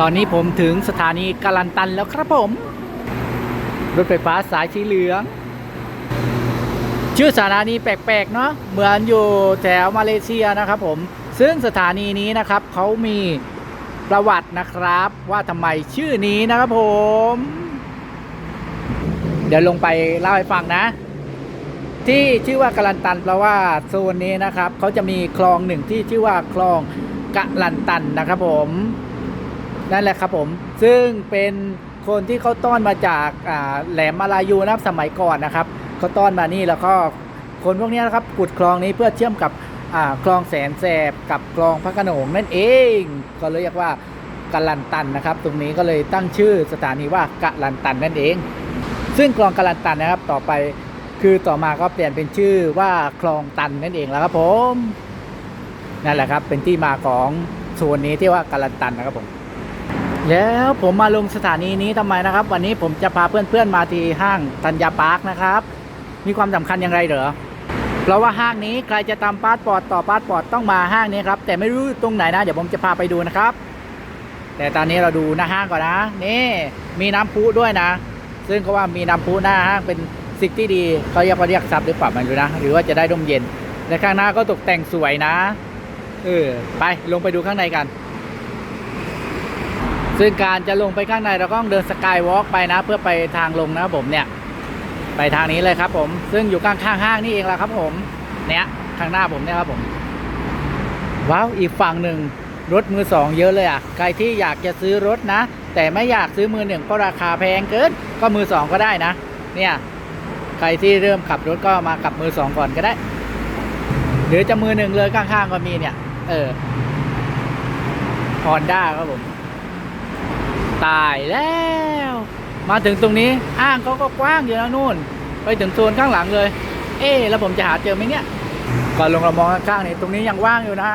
ตอนนี้ผมถึงสถานีกาลันตันแล้วครับผม รถไฟฟ้าสายสีเหลือง ชื่อสถานีแปลกๆเนาะเหมือนอยู่แถวมาเลเซียนะครับผม ซึ่งสถานีนี้นะครับเขามีประวัตินะครับว่าทำไมชื่อนี้นะครับผม เดี๋ยวลงไปเล่าให้ฟังนะ ที่ชื่อว่ากะลันตันเพราะว่าโซนนี้นะครับเขาจะมีคลองหนึ่งที่ชื่อว่าคลองกะลันตันนะครับผม นั่นแหละครับผม ซึ่งเป็นคนที่เขาต้อนมาจากแหลมมาลายูนะครับสมัยก่อนนะครับเขาต้อนมานี่แล้วก็คนพวกนี้นะครับขุดคลองนี้เพื่อเชื่อมกับคลองแสนแสบกับคลองพระโขนงนั่นเอง ก็เลยเรียกว่ากะลันตันนะครับ ตรงนี้ก็เลยตั้งชื่อสถานีว่ากะลันตันนั่นเอง ซึ่งคลองกะลันตันนะครับต่อไปคือต่อมาก็เปลี่ยนเป็นชื่อว่าคลองตันนั่นเองแล้วครับผมนั่นแหละครับเป็นที่มาของโซนนี้ที่ว่ากะลันตันนะครับผม แล้วผมมาลงสถานีนี้ทำไมนะครับ วันนี้ผมจะพาเพื่อนๆมาที่ห้างธัญญาปาร์คนะครับ มีความสำคัญอย่างไรเหรอเพราะว่าห้างนี้ใครจะตามพาสปอร์ตต่อพาสปอร์ตต้องมาห้างนี้ครับ แต่ไม่รู้ตรงไหนนะ เดี๋ยวผมจะพาไปดูนะครับ แต่ตอนนี้เราดูหน้าห้างก่อนนะ นี่มีน้ำพุด้วยนะ ซึ่งเขาว่ามีน้ำพุหน้าห้างเป็นสิ่งที่ดีเขาเรียกว่าเรียกทรัพย์หรือเปล่าไมันรู้นะ หรือว่าจะได้ร่มเย็นและข้างหน้าก็ตกแต่งสวยนะเออไปลงไปดูข้างในกัน ซึ่งการจะลงไปข้างในเราก็ต้องเดินสกายวอล์กไปนะ เพื่อไปทางลงนะครับผมเนี่ย ไปทางนี้เลยครับผม ซึ่งอยู่ข้างๆห้างนี่เองแหละครับผม เนี่ยข้างหน้าผมเนี่ยครับผม ว้าวอีกฝั่งหนึ่งรถมือสองเยอะเลยอะ ใครที่อยากจะซื้อรถนะ แต่ไม่อยากซื้อมือหนึ่งเพราะราคาแพงเกิน ก็มือสองก็ได้นะ เนี่ย ใครที่เริ่มขับรถก็มากับมือสองก่อนก็ได้ หรือจะมือหนึ่งเลยข้างๆก็มีเนี่ย เออฮอนด้าครับผม ตายแล้ว มาถึงตรงนี้ห้างเขาก็กว้างอยู่นะนู่น ไปถึงโซนข้างหลังเลย เอ๊แล้วผมจะหาเจอไหมเนี่ยก่อนลงเรามองข้างๆนี่ตรงนี้ยังว่างอยู่นะ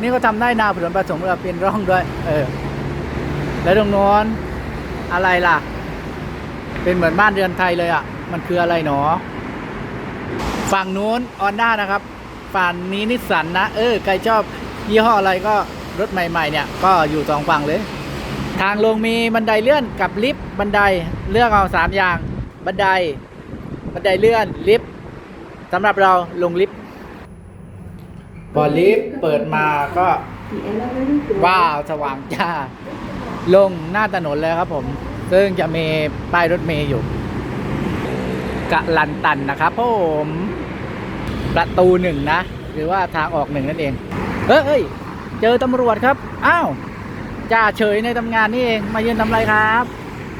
นี่ก็ทำได้นาผลผสมกับเป็นร่องด้วย เออ แล้วตรงโน้นอะไรล่ะ เป็นเหมือนบ้านเรือนไทยเลยอะ มันคืออะไรหนอ ฝั่งนู้นออนด้านะครับฝั่งนี้นิสสันนะ เออ ใครชอบยี่ห้ออะไรก็รถใหม่ ๆ เนี่ย ก็อยู่สองฝั่งเลย ทางลงมีบันไดเลื่อนกับลิฟต์บันไดเลือกเอาสามอย่าง บันได บันไดเลื่อนลิฟต์สำหรับเราลงลิฟต์พอลิฟต์เปิดมาก็ ว้าวสว่างจ้า ลงหน้าถนนเลยครับผม ซึ่งจะมีป้ายรถเมย์อยู่กะลันตันนะครับผมประตูหนึ่งนะ หรือว่าทางออกหนึ่งนั่นเองเฮ้ยเฮ้ยเจอตำรวจครับ อ้าว จ่าเฉยในทำงานนี่เอง มายืนทำอะไรครับ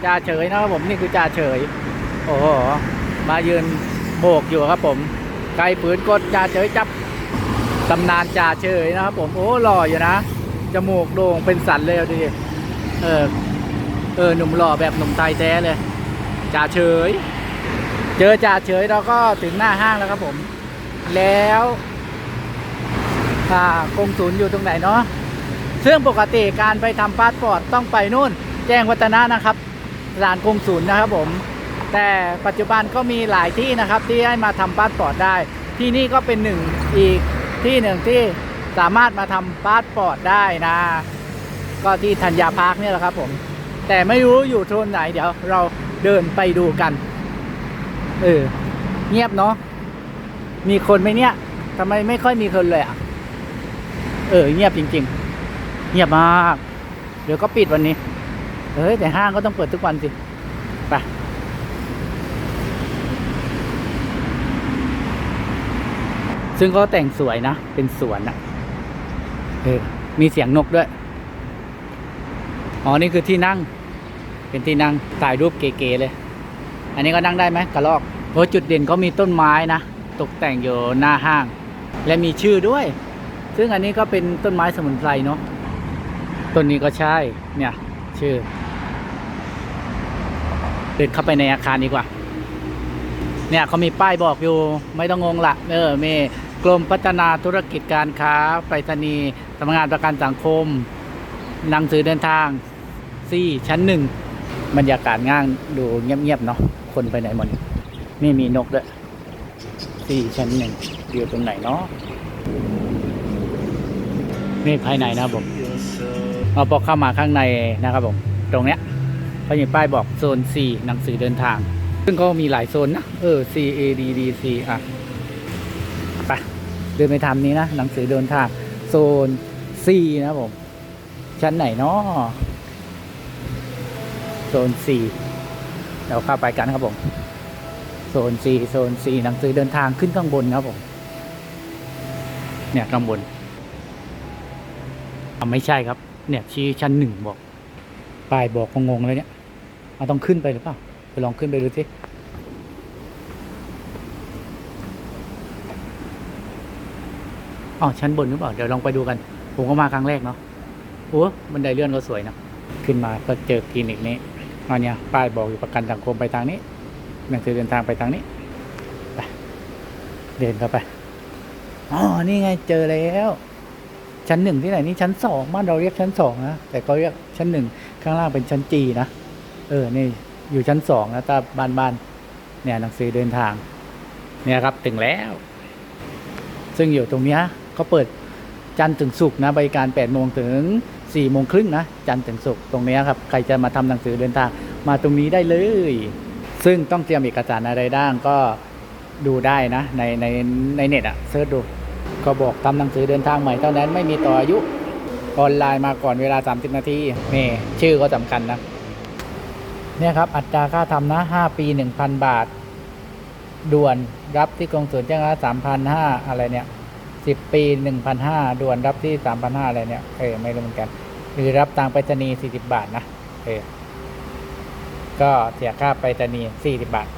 จ่าเฉยนะครับผมนี่คือจ่าเฉย โอ้โหมายืนโบกอยู่ครับผมไกลปืนกดจ่าเฉยจับตำนานจ่าเฉยนะครับ ผมโอ้หล่ออยู่นะจมูกโด่งเป็นสันเลยเอาดิเออเออหนุ่มหล่อแบบหนุ่มไทยแท้เลยจ่าเฉย เจอจ่าเฉยเราก็ถึงหน้าห้างแล้วครับผม แล้วอ่ากงศูนย์อยู่ตรงไหนเนาะ ซึ่งปกติการไปทำพาสปอร์ตต้องไปนู่น แจ้งวัฒนะนะครับสถานกงศูนย์นะครับผม แต่ปัจจุบันก็มีหลายที่นะครับที่ให้มาทำพาสปอร์ตได้ ที่นี่ก็เป็นหนึ่งอีกที่หนึ่งที่สามารถมาทำพาสปอร์ตได้นะ ก็ที่ธัญญาพาร์คเนี่ยแหละครับผม แต่ไม่รู้อยู่โซนไหนเดี๋ยวเราเดินไปดูกันเออเงียบเนาะมีคนไหมเนี่ยทำไมไม่ค่อยมีคนเลยอะ เออ เงียบจริง ๆ เงียบมาก เดี๋ยวก็ปิดวันนี้ เฮ้ย แต่ห้างก็ต้องเปิดทุกวันสิไปซึ่งก็แต่งสวยนะ เป็นสวนนะเออมีเสียงนกด้วย อ๋อ นี่คือที่นั่ง เป็นที่นั่งถ่ายรูปเก๋ๆเลย อันนี้ก็นั่งได้ไหมกระลอกโอ้จุดเด่นเขามีต้นไม้นะ ตกแต่งอยู่หน้าห้าง และมีชื่อด้วย ซึ่งอันนี้ก็เป็นต้นไม้สมุนไพรเนาะ ต้นนี้ก็ใช่ เนี่ย ชื่อ เดินเข้าไปในอาคารดีกว่า เนี่ยเขามีป้ายบอกอยู่ ไม่ต้องงงละเออมีกรมพัฒนาธุรกิจการค้าไปรษณีย์สำนักงานประกันสังคม หนังสือเดินทางซี่ชั้นหนึ่งบรรยากาศง่างดูเงียบๆเนาะคนไปไหนหมดไม่มีนกด้วยซี่ชั้นหนึ่งอยู่ตรงไหนเนาะนี่ภายในนะผม พอเข้ามาข้างในนะครับผมตรงเนี้ยเขามีป้ายบอกโซน C หนังสือเดินทาง ซึ่งเขามีหลายโซนนะเออ C A D D C อะไปเดินไปทำนี้นะหนังสือเดินทางโซน C นะครับผมชั้นไหนเนาะโซน C เราเข้าไปกันครับผมโซน C โซน C หนังสือเดินทางขึ้นข้างบนครับผมเนี่ยข้างบนไม่ใช่ครับ เนี่ยชี้ชั้นหนึ่งบอกป้ายบอกงงๆเลยเนี่ยเอาต้องขึ้นไปหรือเปล่าไปลองขึ้นไปดูสิอ๋อชั้นบนหรือเปล่าเดี๋ยวลองไปดูกัน ผมก็มาครั้งแรกเนาะโอ้บันไดเลื่อนก็สวยนะขึ้นมาก็เจอคลินิกนี้อันเนี้ยป้ายบอกอยู่ประกันสังคมไปทางนี้หนังสือเดินทางไปทางนี้ไปเดินเข้าไปอ๋อนี่ไงเจอแล้ว ชั้นหนึ่งที่ไหนนี่ชั้นสองบ้านเราเรียกชั้นสองนะแต่เขาเรียกชั้นหนึ่งข้างล่างเป็นชั้นจีนะเออนี่อยู่ชั้นสองนะถ้าบ้านบ้านเนี่ยหนังสือเดินทาง เนี่ยครับถึงแล้ว ซึ่งอยู่ตรงเนี้ยเขาเปิดจันทร์ถึงศุกร์นะบริการ8โมงถึง4โมงครึ่งนะจันทร์ถึงศุกร์ตรงนี้ครับใครจะมาทำหนังสือเดินทางมาตรงนี้ได้เลย ซึ่งต้องเตรียมเอกสารอะไรด้างก็ดูได้นะในในในเน็ตอะเซิร์ชดู ก็บอกทำหนังสือเดินทางใหม่เท่านั้นไม่มีต่ออายุออนไลน์มาก่อนเวลา 30 นาทีนี่ชื่อก็สำคัญนะเนี่ยครับอัตราค่าทำนะ 5 ปี 1,000 บาท ด่วนรับที่กองสุลแจ้งละ3,500อะไรเนี่ย10ปี1,500ด่วนรับที่3,500อะไรเนี่ยเออไม่รู้เหมือนกัน หรือรับทางไปรษณีย์40บาทนะเออก็เสียค่าไปรษณีย์40บาท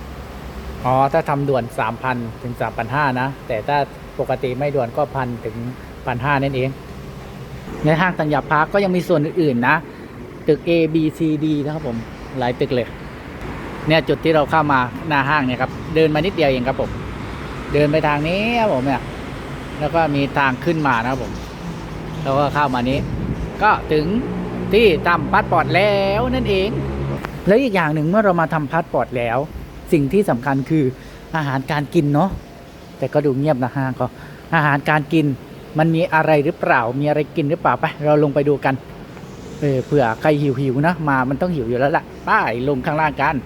อ๋อถ้าทำด่วน3,000ถึง3,500นะ แต่ถ้า ปกติไม่ด่วนก็พันถึงพันห้านั่นเอง ในห้างตัญญาพาร์คก็ยังมีส่วนอื่นๆนะ ตึก A B C D นะครับผม หลายตึกเลย เนี่ยจุดที่เราเข้ามาหน้าห้างเนี่ยครับ เดินมานิดเดียวเองครับผม เดินไปทางนี้ครับผมเนี่ย แล้วก็มีทางขึ้นมานะครับผม แล้วก็เข้ามานี้ ก็ถึงที่ทำพาสปอร์ตแล้วนั่นเอง แล้วอีกอย่างหนึ่งเมื่อเรามาทำพาสปอร์ตแล้ว สิ่งที่สำคัญคืออาหารการกินเนาะ แต่ก็ดูเงียบนะห้างก็อาหารการกินมันมีอะไรหรือเปล่า มีอะไรกินหรือเปล่าไปเราลงไปดูกัน เออเผื่อใครหิวหิวนะมามันต้องหิวอยู่แล้วล่ะไป้ายลงข้างล่างกัน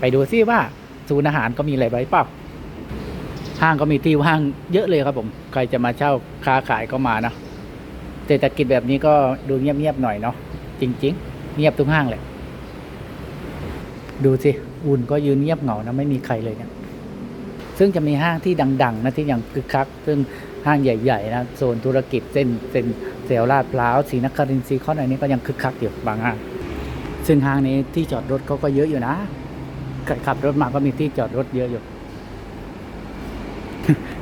ไปดูซิว่าศูนย์อาหารก็มีอะไรไว้เปล่าห้างก็มีที่ว่างเยอะเลยครับผม ใครจะมาเช่าค้าขายก็มานะเศรษฐกิจแบบนี้ก็ดูเงียบๆหน่อยเนาะจริง ๆ เงียบทุกห้างเลยดูสิอุ่นก็ยืนเงียบเหงานะไม่มีใครเลยเนี่ย ซึ่งจะมีห้างที่ดังๆนะที่ยังคึกคัก ซึ่งห้างใหญ่ๆนะโซนธุรกิจเส้นเส้นเซลลาดพร้าวศรีนครินทร์ซีคอนอะไรนี้ก็ยังคึกคักอยู่บางห้างซึ่งห้างนี้ที่จอดรถเขาก็เยอะอยู่นะขับรถมาก็มีที่จอดรถเยอะอยู่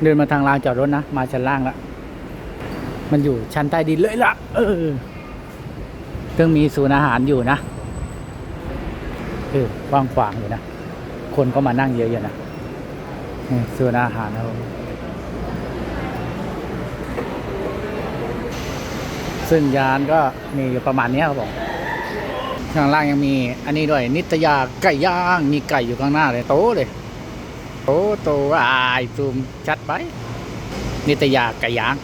เดินมาทางลานจอดรถนะ มาชั้นล่างละมันอยู่ชั้นใต้ดินเลยละเออซึ่งมีศูนย์อาหารอยู่นะเออกว้างขวางอยู่นะ คนก็มานั่งเยอะอยู่นะ ส่วนอาหารครับซึ่งยานก็มีอยู่ประมาณนี้ครับผมข้างล่างยังมีอันนี้ด้วย นิตยาไก่ย่าง มีไก่อยู่ข้างหน้าเลยโตเลยโตโตอายซูมชัดไป นิตยาไก่ย่าง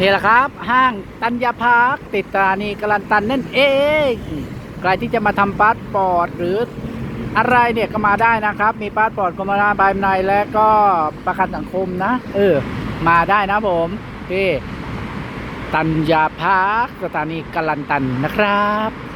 นี่แหละครับ ห้างตัญญาพาร์คติดสถานีกลันตันนั่นเอง ใครที่จะมาทำพาสปอร์ตหรือ อะไรเนี่ยก็มาได้นะครับ มีพาสปอร์ตกรมราบายในและก็ประกันสังคมนะ เออ มาได้นะผมที่ตัญญาพาร์คสถานีกลันตันนะครับ